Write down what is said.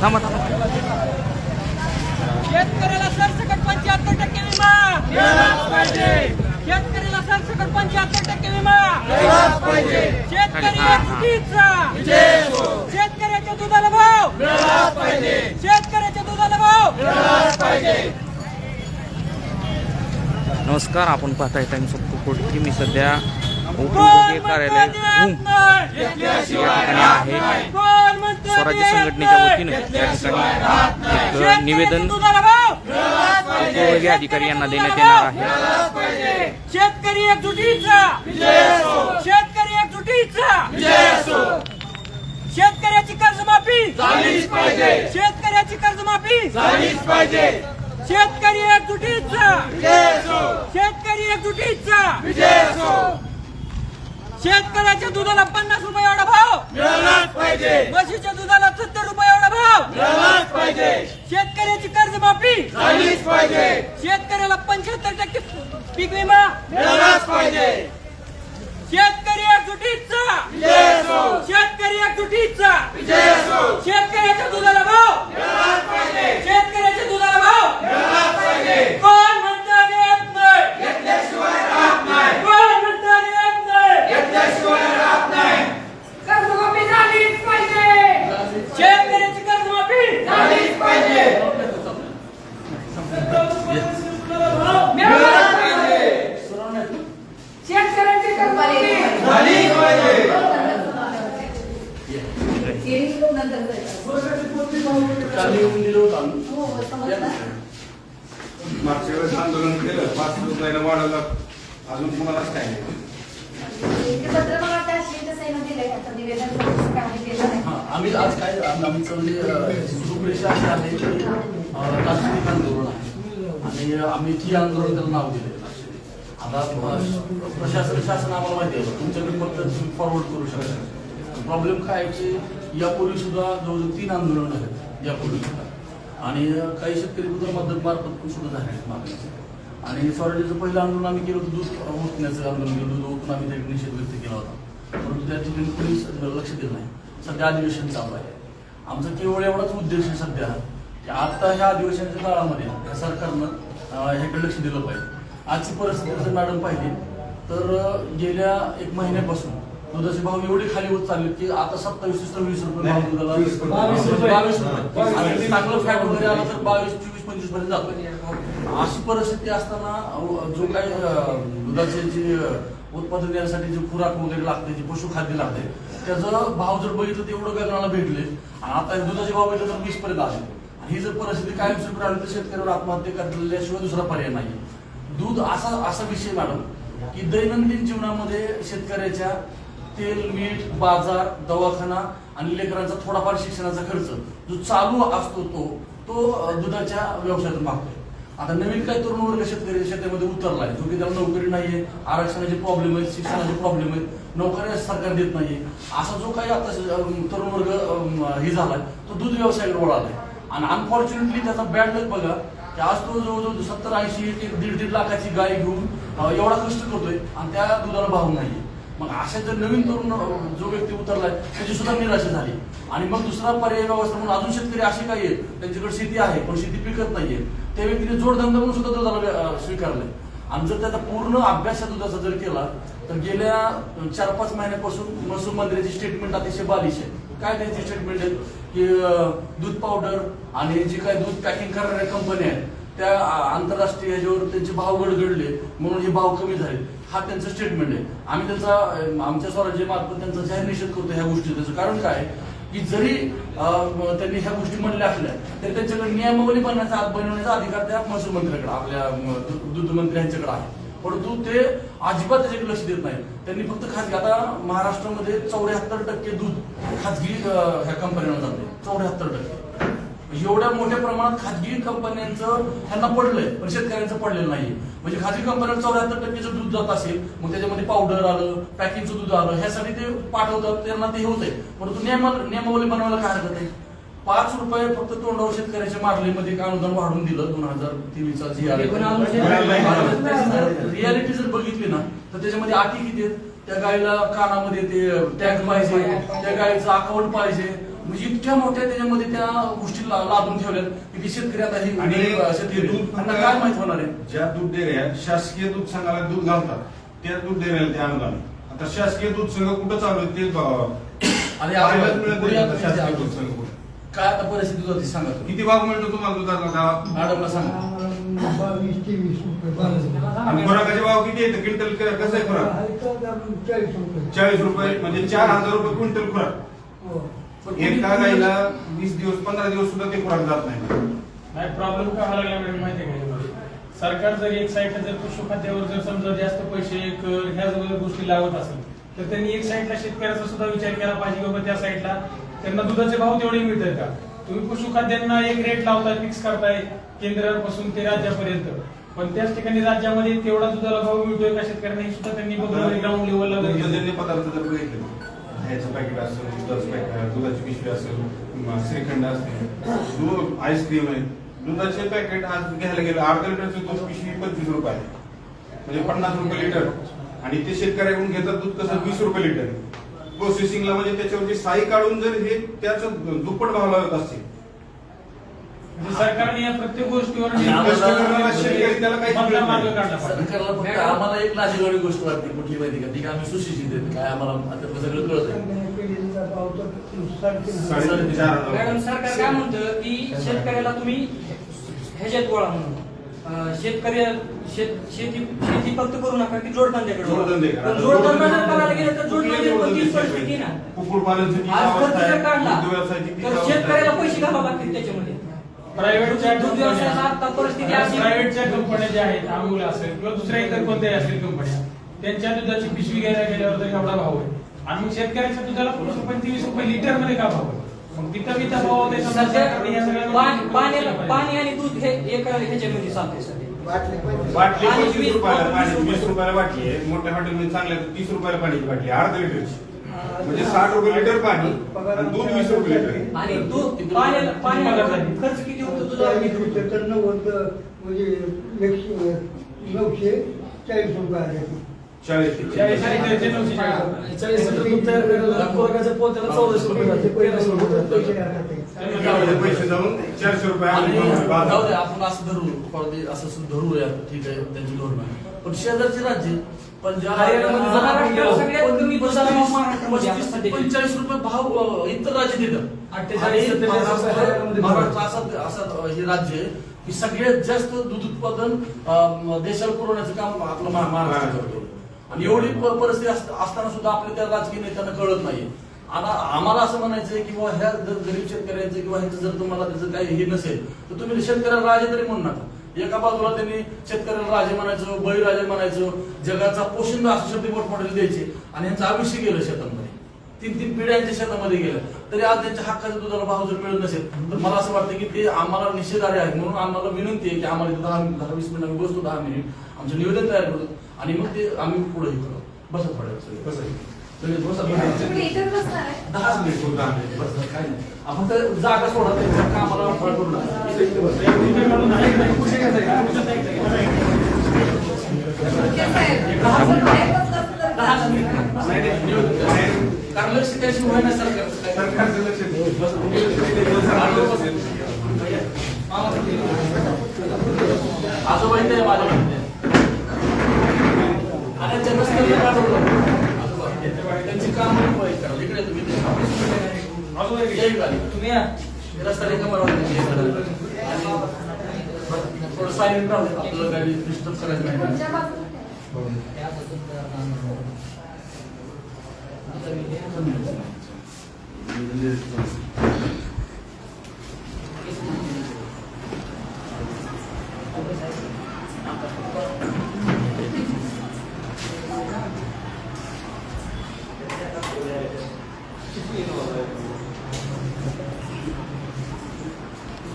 थांबा थांबा शेतकऱ्याला सरसकट पंच्याहत्तर टक्के विमा. शेतकऱ्याला सरसकट पंच्याहत्तर टक्के विमा. शेतकरी एकजुटीचा शेतकऱ्याच्या दुधाला भाव. शेतकऱ्याच्या दुधाला भाव. नमस्कार आपण पाहताय टाइम्स ऑफ कोकण मी सध्या कोण कार्यालय आहे स्वराज्य संघटनेच्या वतीनं या ठिकाणी एक निवेदन दुधाला उपविभागीय अधिकारी यांना देण्यात येणार आहे. शेतकरी एकजुटीचा. शेतकरी एकजुटीचा. शेतकऱ्याची कर्जमाफी. पाहिजे शेतकऱ्याची कर्जमाफी. झालीच पाहिजे शेतकरी एकजुटीचा. शेतकरी एकजुटीचा. शेतकऱ्याच्या दुधाला पन्नास रुपये एवढा भाव. म्हशीच्या दुधाला सत्तर रुपये एवढा भाव. शेतकऱ्याची कर्जमाफी. शेतकऱ्याला पंच्याहत्तर टक्के पीक विमा. शेतकरी एकजुटीचा शेतकरी एकजुटीचा शेतकऱ्याच्या दुधाला भाव शेतकऱ्याच्या दुधाला भाव कोण म्हणता देत नाही कोण म्हणता देत नाही कर्जमाफी झालीच पाहिजे शेतकऱ्याची कर्जमाफी झालीच पाहिजे शेतकऱ्याची कर्जमाफी मागच्या वेळेस आंदोलन केलं पाच रुपयाला वाढवलं. अजून कोणालाच काय नाही. हा, आम्ही आज काय आमचं म्हणजे रूपरेषा अशी आहे की राष्ट्रीय आंदोलन आहे. आणि आम्ही ती आंदोलन त्याला नाव दिले आता प्रशासन शासन आम्हाला माहिती आहे. तुमच्याकडे फक्त तुम्ही फॉरवर्ड करू शकता. प्रॉब्लेम काय आहे की यापूर्वी सुद्धा जवळजवळ तीन आंदोलन आहेत यापूर्वी सुद्धा. आणि काही शेतकरी बुद्ध मदत मार्फत पण सुद्धा झाले आहेत मागणीचे आणि स्वराज्याचं पहिलं आंदोलन आम्ही केलं होतं दूध ओतण्याचं आंदोलन केलं दूध ओतून आम्ही त्याकडे निषेध व्यक्त केला होता. परंतु त्या ठिकाणी कोणीच लक्ष दिलं नाही. सध्या अधिवेशन चालू आहे. आमचा केवळ एवढाच उद्देश आहे सध्या की आता ह्या अधिवेशनाच्या काळामध्ये या सरकारनं ह्याकडे लक्ष दिलं पाहिजे. आजची परिस्थिती जर मॅडम पाहिली तर गेल्या एक महिन्यापासून दुधाचे भाव एवढे खाली होत चालले की आता सत्तावीस ते सव्वीस रुपये भाव दुधाला. बावीस रुपये. चांगलं फॅट वगैरे आलं तर बावीस पंचवीसपर्यंत जातो अशी परिस्थिती असताना जो काही दुधाचे जे उत्पादन देण्यासाठी जे खुराक वगैरे लागते जे पशुखाद्य लागते त्याचं भाव जर बघितलं तर एवढं गगनाला भेटले. आणि आता दुधाचे भाव बघितलं तर वीस पर्यंत आले. ही जर परिस्थिती कायमस्वरूपी राहिली तर शेतकऱ्यावर आत्महत्या करल्याशिवाय दुसरा पर्याय नाही. दूध असा असा विषय मॅडम की दैनंदिन जीवनामध्ये शेतकऱ्याच्या तेल मीठ बाजार दवाखाना आणि लेकरांचा थोडाफार शिक्षणाचा खर्च जो चालू असतो तो तो दुधाच्या व्यवसायातून मागतोय आता नवीन काही तरुण वर्ग शेतकरी शेतामध्ये उतरलाय जो की त्याला नोकरी नाहीये आरक्षणाचे प्रॉब्लेम आहेत शिक्षणाचे प्रॉब्लेम आहेत नोकऱ्या सरकार देत नाहीये. असा जो काही आता तरुण वर्ग हे झालाय तो दूध व्यवसायाकडे वळालाय. आणि अनफॉर्च्युनेटली त्याचा बॅड लक बघा की आज तो जवळजवळ सत्तर ऐंशी एक दीड दीड लाखाची गाय घेऊन एवढा कष्ट करतोय आणि त्या दुधाला भाव नाहीये. मग अशा जर नवीन तरुण जो व्यक्ती उतरलाय त्याची सुद्धा निराशा झाली. आणि मग दुसरा पर्याय व्यवस्था म्हणून अजून शेतकरी असे काही आहेत त्यांच्याकडे शेती आहे पण शेती पिकत नाहीये. त्या व्यक्तीने जोडधंदा म्हणून सुद्धा दुधाला स्वीकारलाय. आणि जर त्याचा पूर्ण अभ्यास दुधाचा जर केला तर गेल्या चार पाच महिन्यापासून महसूल मंत्र्याची स्टेटमेंट अतिशय बालिश आहे. काय त्यांची स्टेटमेंट आहे? की दूध पावडर आणि जे काही दूध पॅकिंग करणाऱ्या कंपन्या आहेत त्या आंतरराष्ट्रीय ह्याच्यावर त्यांचे भाव गडगडले म्हणून हे भाव कमी झाले. हा त्यांचं स्टेटमेंट आहे. आम्ही त्यांचा आमच्या स्वराज्य मार्फत त्यांचा जाहीर निषेध करतो ह्या गोष्टी. त्याचं कारण काय? की जरी त्यांनी ह्या गोष्टी म्हणल्या असल्या तरी त्यांच्याकडे नियमावली बनण्याचा बनवण्याचा अधिकार त्या महसूल मंत्र्याकडे आपल्या दूध मंत्री यांच्याकडे आहे. परंतु ते अजिबात त्याच्याकडे लक्ष देत नाही त्यांनी फक्त खाजगी आता महाराष्ट्रामध्ये चौऱ्याहत्तर टक्के दूध खाजगी ह्या कंपन्यांना जाते चौऱ्याहत्तर टक्के. एवढ्या मोठ्या प्रमाणात खाजगी कंपन्यांचं त्यांना पडलंय पण शेतकऱ्यांचं पडलेलं नाही म्हणजे खाजगी कंपन्यांना चौऱ्याहत्तर टक्केचं दूध जात असेल मग त्याच्यामध्ये पावडर आलं पॅकिंगचं दूध आलं ह्यासाठी ते पाठवतात त्यांना ते होतंय. परंतु नियम नियमावली बनवायला काय हरकत आहे? पाच रुपये फक्त तोंडावर शेतकऱ्याच्या मागणीमध्ये एक अनुदान वाढून दिलं दोन हजार तेवीसचा जी रियालिटी जर बघितली ना तर त्याच्यामध्ये अटी किती आहेत? त्या गायीला कानामध्ये ते टॅग पाहिजे त्या गायीचं अकाउंट पाहिजे म्हणजे इतक्या मोठ्या त्याच्यामध्ये त्या गोष्टी ला- लादून ठेवल्यात की ती शेतकरी आता ही आणि शेतकरी दूध त्यांना काय माहीत होणार आहे? ज्या दूध डेअऱ्या शासकीय दूध संघाला दूध घालतात त्या दूध डेअऱ्याला ते अनुदान आता शासकीय दूध संघ कुठं चालू आहे तेच बघावं. आणि पाहायलाच आपण- मिळत नाही आता शासकीय दूध संघ कुठं. काय आता परिस्थिती होती सांगा तुम्ही. किती भाव मिळतो तुम्हाला दुधाचा गावात मॅडमला सांगा. बावीस तेवीस रुपये बावीस आणि खुराकाचे भाव किती येतं क्विंटल क- कसं आहे खुराक? चाळीस रुपये. चाळीस रुपये म्हणजे चार हजार रुपये क्विंटल खुराक. हो. एका गाईला वीस दिवस पंधरा दिवस सुद्धा ते खुराक जात नाही. नाही प्रॉब्लेम का व्हायला लागला मॅडम माहिती आहे का? सरकार जर एक साईडला जर पशुखाद्यावर जर समजा जास्त पैसे कर ह्या सगळ्या गोष्टी लावत असेल तर त्यांनी एक साईडला शेतकऱ्याचा सुद्धा विचार केला पाहिजे की बाबा त्या साईडला त्यांना दुधाचे भाव तेवढे मिळतात का? तुम्ही पशुखाद्यांना एक रेट लावताय फिक्स करताय केंद्रापासून ते राज्यापर्यंत. पण त्याच ठिकाणी राज्यामध्ये तेवढा दुधाला भाव मिळतोय का शेतकऱ्यांना हे सुद्धा त्यांनी बघून ग्राउंड लेवलला जर पदार्थ जर बघितले ह्याचं पॅकेट असेल दुधाचं पॅकेट दुधाची पिशवी असेल श्रीखंड असेल दूध आईस्क्रीम आहे. दुधाचे पॅकेट आज घ्यायला गेलं अर्धा लिटरचं दूध पिशवी पंचवीस रुपये आहे. म्हणजे पन्नास रुपये लिटर. आणि ते शेतकऱ्याकडून घेतात दूध कसं? वीस रुपये लिटर. प्रोसेसिंगला म्हणजे त्याच्यावरची साई काढून जर हे त्याचं दुप्पट भाव लावत असतील. म्हणजे सरकारने या प्रत्येक गोष्टीवर पाहिजे. सरकारला फक्त आम्हाला एक लाजीवाडी गोष्ट वाटते कुठली माहिती का? ती आम्ही सुशिक्षित आहेत. काय आम्हाला आता सगळं कळत आहे चांगल्या केलेला भाव तर साडेतीन हजार. साडेतीन चार हजार मॅडम सरकार काय म्हणतं की शेतकऱ्याला तुम्ही ह्याच्यात गोळा म्हणून शेतकरी शेत शेती शेती फक्त करू नका की जोडधंद्याकडे वळा. जोडधंदे करा. पण जोडधंदा जर करायला गेलं तर जोडधंदे पण तीच परिस्थिती आहे ना. कुक्कुटपालनची किती आज अवस्था खर्च आहे? जर काढला दुग्ध व्यवसायाची किती तर अवस्था आहे? शेतकऱ्याला पैसे घालावे लागतील त्याच्यामध्ये. प्रायव्हेटच्या दूध व्यवसायाचा आता परिस्थिती अशी. प्रायव्हेटच्या कंपन्या ज्या आहेत अमूल असेल किंवा दुसऱ्या इतर कोणत्याही असेल कंपन्या त्यांच्या दुधाची पिशवी घ्यायला गेल्यावर तर एवढा भाव आहे. आणि मग शेतकऱ्याच्या दुधाला पंचवीस रुपये तीस रुपये लिटरमध्ये का भाव आहे मग तिथं मी भाव पाणी पाणी. पाणी आणि दूध हे एका ह्याच्यामध्ये सध्या बाटली पंचवीस. रुपयाला पाणी. वीस रुपयाला बाटली आहे मोठ्या हॉटेलमध्ये चांगल्या तीस रुपयाला पाण्याची बाटली आहे, अर्धा लिटरची म्हणजे साठ रुपये लिटर पाणी आणि दूध वीस रुपये लिटर आहे. आणि दूध पाण्याला पाण्याला खर्च किती होतो तर नव्वद म्हणजे नऊशे चाळीस रुपये आले चाळीस लिटर दूध तयार करायला पोत्याला चौदाशे रुपये जाते तेराशे रुपये जाते. पैसे राहतात ते. त्यामध्ये पैसे जाऊन चारशे रुपये आले आणि बाजार. जाऊ दे आपण असं धरू असं धरूया ठीक आहे त्यांची धोरण पण शेजारचे राज्य पंजाब. पंचेचाळीस रुपये भाव इतर राज्य देतात रुपये महाराष्ट्र असं असं हे राज्य की सगळ्यात जास्त दूध उत्पादन देशाला पुरवण्याचं काम आपलं महा- महाराष्ट्र करतो आणि एवढी परिस्थिती असताना सुद्धा आपल्या त्या राजकीय नेत्यांना कळत नाही आता आम्हाला असं म्हणायचंय किंवा ह्या जर गरीब शेतकऱ्यांचं किंवा ह्याचं जर तुम्हाला त्याचं काही हे नसेल तर तुम्ही शेतकऱ्याला राजे तरी म्हणू नका. एका बाजूला त्यांनी शेतकऱ्याला राजे म्हणायचं बळीराजे म्हणायचं जगाचा पोशिंदा असं शब्द मोठमोठे द्यायचे आणि यांचं आयुष्य गेलं शेतामध्ये. तीन तीन पिढ्यांच्या शेतामध्ये गेलं तरी आज त्यांच्या हक्काच्या दुधाला भाव जर मिळत नसेल तर मला असं वाटतं की ते आम्हाला निषेधारे आहेत म्हणून आम्हाला विनंती आहे की आम्हाला दहा दहा वीस मिनिट आम्ही बसतो दहा मिनिट. आमचं निवेदन तयार करतो आणि मग ते आम्ही पुढे हे करू बसा. थोड्या वेळ सगळे. कसं आहे? सगळे बसा दहा मिनिट. बस काय नाही. आपण तर जागा सोडा ते कामाला अडथळा करू नका इथे- इथे बसा. कसं आहे? आपण बाहेर बसलो असतो तर दहा मिनिट नाही, नाही, निवेदन करा. कारण लक्ष त्याशिवाय होईना सरकारचं काय. सरकारचं लक्ष दे. बस, आजोबा इथे आहे माझ्या आणि त्यांना स्थळी पाठवलं. आजोबा, त्यांची काम करा इकडे तुम्ही रस्त्याने आजोबा, तुम्ही या. थोडं सायलेंट राहू दे. काही डिस्टर्ब करायचं नाही